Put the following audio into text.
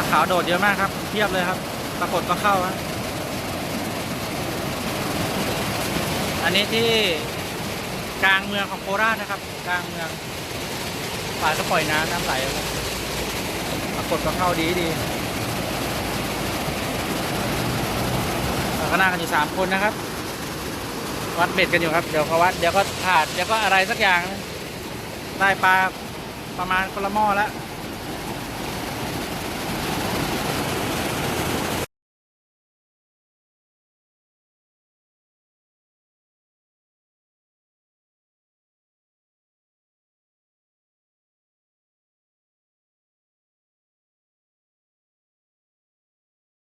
าขาวโดดเยอะมากครับ เทียบเลยครับ ปรากฏก็เข้าครับอันนี้ที่กลางเมืองของโคราชนะครับ กลางเมืองป่าก็ปล่อยน้ำน้ำไหลปรากฏก็เข้าดีดีเราก็นั่งกันอยู่สามคนนะครับ วัดเบ็ดกันอยู่ครับ เดี๋ยวเขาวัด เดี๋ยวก็ถาด เดี๋ยวก็อะไรสักอย่าง ได้ปลาประมาณคนละหม้อแล้ว